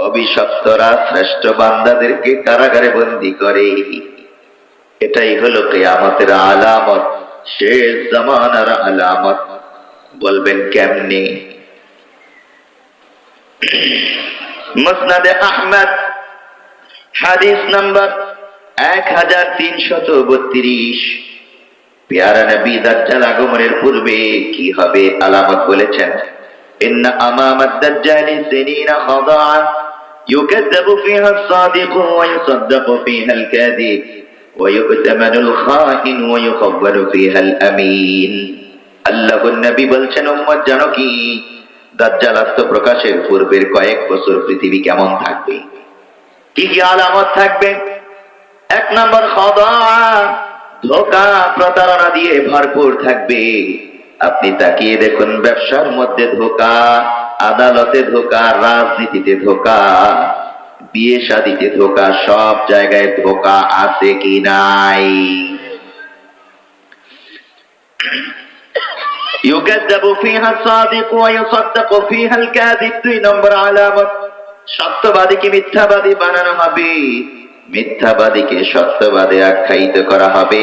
অভিশপ্তরা শ্রেষ্ঠ বান্দাদেরকে কারাগারে বন্দি করে। এটাই হলো কেয়ামতের আলামত, শেষ জামানার আলামত। বলবেন কেমনি? মসনাদে আহমদ, হাদিস নাম্বার এক হাজার তিনশত বত্রিশ। পেয়ারা নবী দাজ্জাল আগমনের পূর্বে কি হবে আলামত বলেছেন? ইন্না আমামাদ দাজ্জালি সিনিনা খাদাআ يكذب فيها الصادق ويصدق فيها الكاذب ويؤتمن الخائن ويخون فيها الأمين আল্লাহ নবী বলছেন উম্মত জানো কি দাজ্জাল আত্মপ্রকাশের পূর্বের কয়েক বছর পৃথিবী কেমন থাকবে কি কি আলামত থাকবে এক নম্বর খদা ধোকা প্রতারণা দিয়ে ভরপুর থাকবে আপনি তাকিয়ে দেখুন ব্যবসার মধ্যে ধোকা আদালতে ধোকা রাজনীতিতে ধোকা বিয়ে শাদিতে ধোকা সব জায়গায় ধোকা আছে কি নাই يكذب فيها الصادق ويصدق فيها الكاذب দুই নম্বর আলামত সত্যবাদীকে মিথ্যাবাদী বানানো হবে মিথ্যাবাদীকে সত্যবাদী আখ্যায়িত করা হবে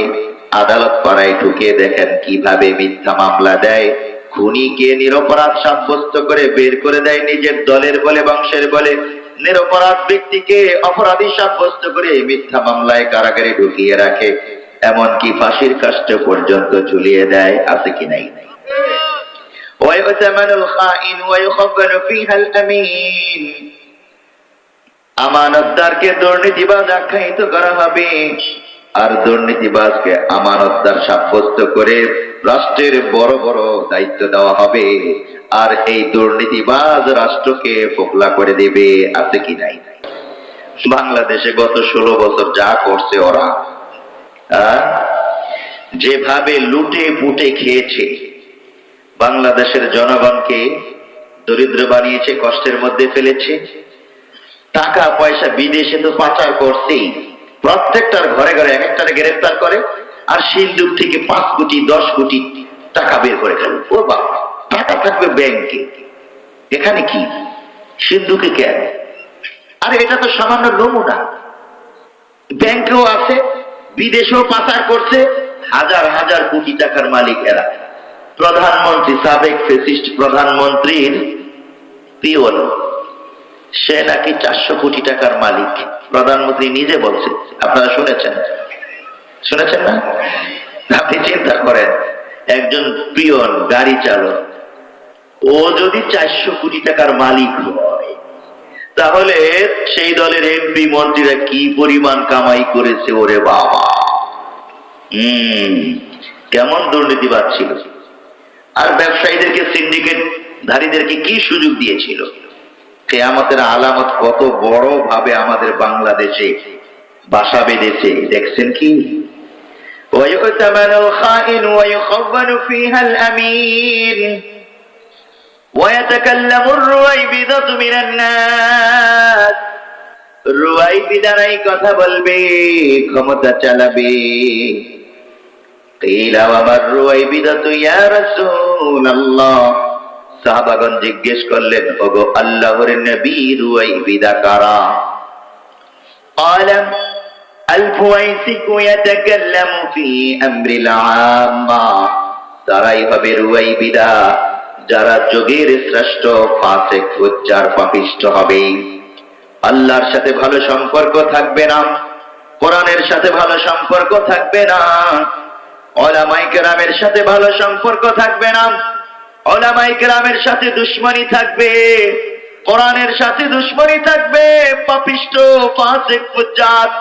আদালত পাড়ায় ঢুকে দেখেন কিভাবে মিথ্যা মামলা দেয় খুনিকে নিরপরাধ সাব্যস্ত করে বের করে দেয় নিজের দলের বলে, বংশের বলে। নিরপরাধ ব্যক্তিকে অপরাধী সাব্যস্ত করে মিথ্যা মামলায় কারাগারে ঢুকিয়ে রাখে। এমনকি ফাঁসির কাষ্ট পর্যন্ত ঝুলিয়ে দেয়। আছে কি নাই? আমানতদারকে দুর্নীতিবাদ আখ্যায়িত করা হবে। আর দুর্নীতিবাজকে আমানতদার সাব্যস্ত করে রাষ্ট্রের বড় বড় দায়িত্ব দেওয়া হবে। আর এই দুর্নীতিবাজ রাষ্ট্রকে ফোকলা করে দেবে আছে কি নাই? বাংলাদেশে গত ষোলো বছর যা করছে ওরা যেভাবে লুটে পুটে খেয়েছে, বাংলাদেশের জনগণকে দরিদ্র বানিয়েছে, কষ্টের মধ্যে ফেলেছে, টাকা পয়সা বিদেশে তো পাচার করছেই। প্রত্যেকটার ঘরে ঘরে এক একটারে গ্রেফতার করে, আর সিন্ধুক থেকে পাঁচ কোটি, দশ কোটি টাকা বের করে ফেলে। ও বাবা, টাকা থাকবে ব্যাংকে। এখানে কি? সিন্ধুকে কেন আরে, এটা তো সামান্য নমুনা। ব্যাংকেও আছে, বিদেশেও পাচার করছে, হাজার হাজার কোটি টাকার মালিক এরা। প্রধানমন্ত্রী, সাবেক ফেসিস্ট প্রধানমন্ত্রীর পিওন সে নাকি চারশো কোটি টাকার মালিক। প্রধানমন্ত্রী নিজে বলছে। আপনারা শুনেছেন? শুনেছেন না? আপনি চিন্তা করেন, একজন পিয়ন গাড়ি চালক, ও যদি চারশো কোটি টাকার মালিক হয়, তাহলে সেই দলের এমপি মন্ত্রীরা কি পরিমাণ কামাই করেছে ওরে বাবা? কেমন দুর্নীতিবাদ ছিল। আর ব্যবসায়ীদেরকে সিন্ডিকেট ধারীদেরকে কি সুযোগ দিয়েছিল? কেয়ামতের আলামত কত বড় ভাবে আমাদের বাংলাদেশে বাসা বেঁধেছে দেখছেন কি ويؤتمن الخائن ويخون فيها الأمين ويتكلم الرويبضة من الناس রুয়াইবিদারাই কথা বলবে ক্ষমতা চালাবে قيل وما الرويبضة يا رسول الله সাহাবাগণ জিজ্ঞেস করলেন ওগো আল্লাহর নবী রুয়াইবিদা কারা قال الفويسك يتكلم في أمر العامة তারাই হবে রুয়াইবিদা যারা যোগের শ্রেষ্ঠ ফাসেক উচ্চার পাপিষ্ট হবে আল্লাহর সাথে ভালো সম্পর্ক থাকবে না কোরআনের সাথে ভালো সম্পর্ক থাকবে না ওলামাই কেরামের সাথে ভালো সম্পর্ক থাকবে না ওলামাই কেরামের সাথে দুশ্মনী থাকবে, কোরআনের সাথে দুশ্মনী থাকবে, পাপিষ্ট, ফাসেক, ফুজ্জাত,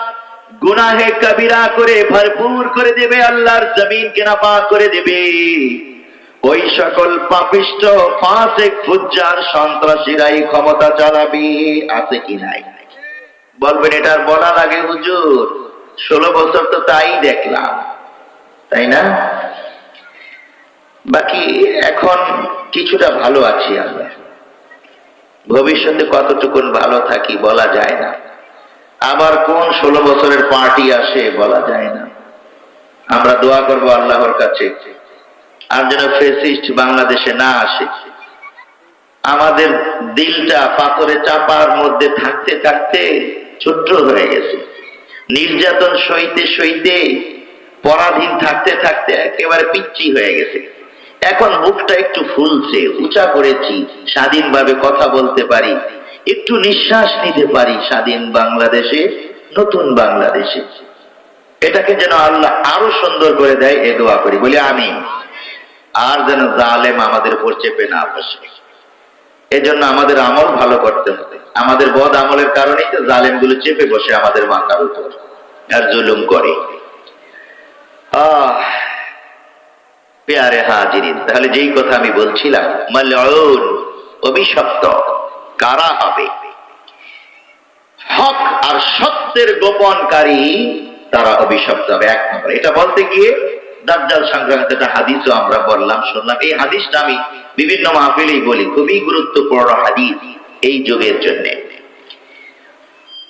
গুনাহে কবিরা করে ভরপুর করে দেবে, আল্লাহর কেনা পা করে দেবে। ওই সকল পাপিষ্ট, ফাসেক, ফুজ্জার সন্ত্রাসীরাই ক্ষমতা চালাবে, আছে কি নাই? বলবেন এটার বলা লাগে হুজুর, ষোলো বছর তো তাই দেখলাম, তাই না? বাকি এখন কিছুটা ভালো আছি আমরা। ভবিষ্যতে কতটুকুন ভালো থাকি বলা যায় না। আবার কোন ষোলো বছরের পার্টি আসে বলা যায় না। আমরা দোয়া করব আল্লাহর কাছে, আর যেন ফেসিস্ট বাংলাদেশে না আসে। আমাদের দিলটা পাথরে চাপার মধ্যে থাকতে থাকতে ছোট্ট হয়ে গেছে। নির্যাতন সইতে সইতে পরাধীন থাকতে থাকতে একেবারে পিচ্ছি হয়ে গেছে। এখন মুখটা একটু ফুলছে, উঁচা করেছি, স্বাধীনভাবে কথা বলতে পারি, একটু নিঃশ্বাস নিতে পারি স্বাধীন বাংলাদেশে, নতুন বাংলাদেশে। এটাকে যেন আল্লাহ আরও সুন্দর করে দেয়, এ দোয়া করি, বলি আমি আর যেন জালেম আমাদের উপর চেপে না বসে। এজন্য আমাদের আমল ভালো করতে হবে। আমাদের বদ আমলের কারণেই তো জালেমগুলো চেপে বসে আমাদের মাথার উপর। আর জুলুম করে। আহ পেয়ারে হাজিরিন। তাহলে যেই কথা আমি বলছিলাম, মালউন, অভিশপ্ত, কারা হবে? হক আর সত্যের গোপনকারী তারা অভিশপ্ত হবে। এক নম্বর, এটা বলতে গিয়ে দাজ্জাল সংক্রান্ত একটা হাদিসও আমরা বললাম, শুনলাম। এই হাদিসটা আমি বিভিন্ন মাহফিলেই বলি, খুবই গুরুত্বপূর্ণ হাদিস এই যুগের জন্য।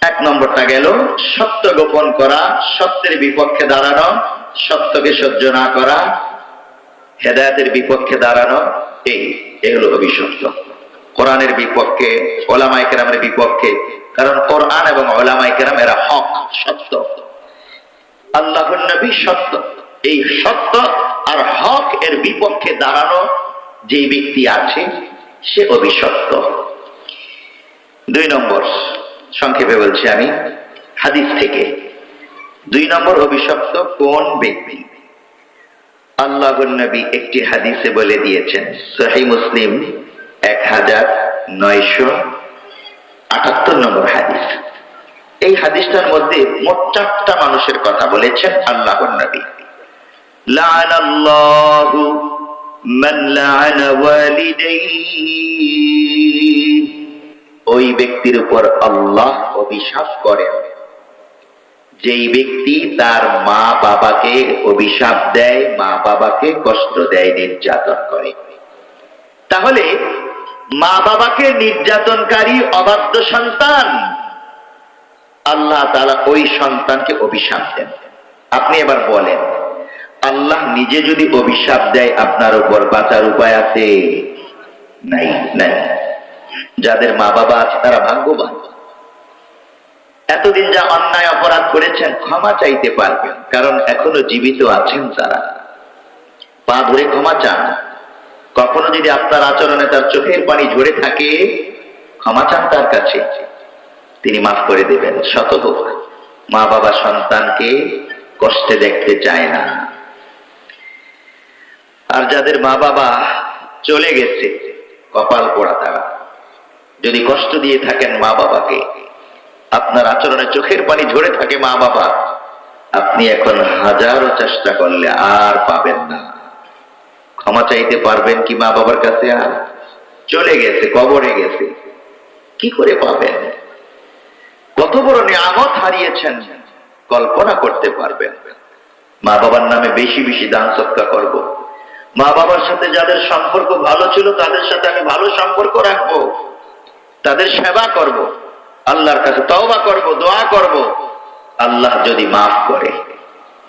এক নম্বরটা গেল, সত্য গোপন করা, সত্যের বিপক্ষে দাঁড়ানো, সত্যকে সহ্য না করা হেদায়তের বিপক্ষে দাঁড়ানো, এই এগুলো অভিশপ্ত কোরআনের বিপক্ষে ওলামাই কেরামের বিপক্ষে, কারণ কোরআন এবং ওলামাই কেরাম এরা হক, সত্য। আল্লাহর নবী সত্য। এই সত্য আর হক এর বিপক্ষে দাঁড়ানো যে ব্যক্তি আছে, সে অভিশপ্ত দুই নম্বর, সংক্ষেপে বলছি আমি, হাদিস থেকে। দুই নম্বর অভিশপ্ত কোন ব্যক্তি? আল্লাহ নবী একটি হাদিসে বলে দিয়েছেন সহি মুসলিম এক হাজার নয়শো আটাত্তর নম্বর হাদিস এই হাদিসটার মধ্যে মোট চারটা মানুষের কথা বলেছেন আল্লাহ নবী لعن الله من لعن والديه ওই ব্যক্তির উপর আল্লাহ অভিশাপ করেন যেই ব্যক্তি তার মা বাবাকে অভিশাপ দেয়, মা বাবাকে কষ্ট দেয়, নির্যাতন করে। তাহলে মা বাবাকে নির্যাতনকারী অবাধ্য সন্তান, আল্লাহ তারা ওই সন্তানকে অভিশাপ দেন। আপনি এবার বলেন, আল্লাহ নিজে যদি অভিশাপ দেয়, আপনার উপর বাঁচার উপায় আছে? নাই নাই। যাদের মা বাবা আছে, তারা ভাগ্যবান। এতদিন যা অন্যায় অপরাধ করেছেন, ক্ষমা চাইতে পারবেন, কারণ এখনও জীবিত আছেন তারা পা ধরে ক্ষমা চান। কখনো যদি আপনার আচরণে তার চোখের পানি ঝরে থাকে, ক্ষমা চান তার কাছে। তিনি মাফ করে দেবেন, শত হোক। মা বাবা সন্তানকে কষ্টে দেখতে চায় না। আর যাদের মা বাবা চলে গেছে, কপাল পোড়া তারা। যদি কষ্ট দিয়ে থাকেন মা বাবাকে আপনার আচরণে চোখের পানি ঝরে থাকে মা বাবা। আপনি এখন হাজারো চেষ্টা করলে আর পাবেন না। ক্ষমা চাইতে পারবেন কি মা বাবার কাছে আর? চলে গেছে, কবরে গেছে। কি করে পাবেন? কত বড় নিয়ামত হারিয়েছেন। কল্পনা করতে পারবেন। মা বাবার নামে বেশি বেশি দান সৎকা করব। মা বাবার সাথে যাদের সম্পর্ক ভালো ছিল, তাদের সাথে আমি ভালো সম্পর্ক রাখব। তাদের সেবা করব। আল্লাহর কাছে তওবা করব দোয়া করব। আল্লাহ যদি মাফ করে।